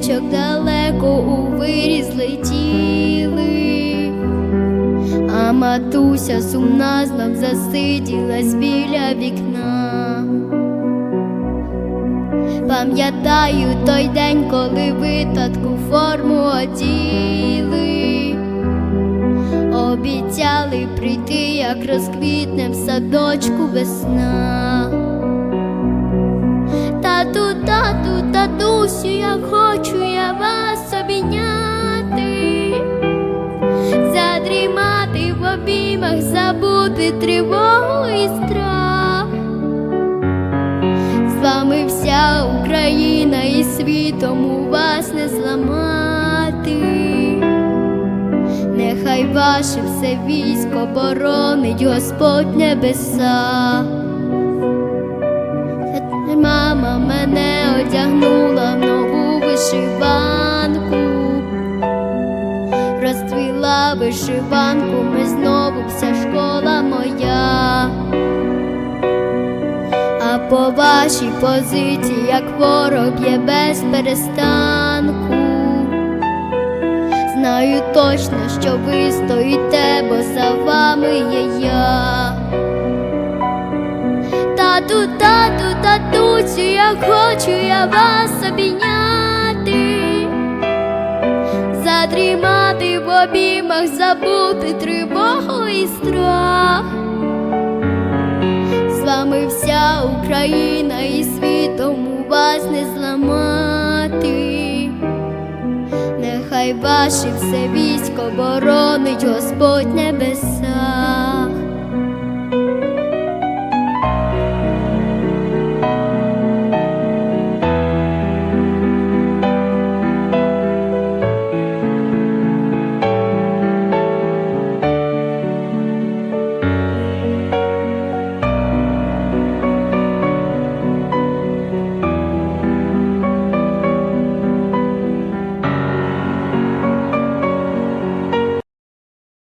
сердечок далеко у виріз летіли, а матуся сумна знов засиділась біля вікна. Пам'ятаю той день, коли ви татку форму оділи, обіцяли прийти, як розквітне в садочку весна. Хочу я вас обійняти, задрімати в обіймах, забути тривогу і страх. З вами вся Україна і світом у вас не зламати. Нехай ваше все військо боронить Господь небеса. Мама мене одягнула розцвіла вишиванку, ми знову вся школа моя. А по вашій позиції, як ворог є без перестанку. Знаю точно, що ви стоїте, бо за вами є я. Тату, тату, татусю, як хочу я вас обійняти, обіймах, забути тривогу і страх. З вами вся Україна і світом у вас не зламати. Нехай ваше все військо боронить Господь небеса.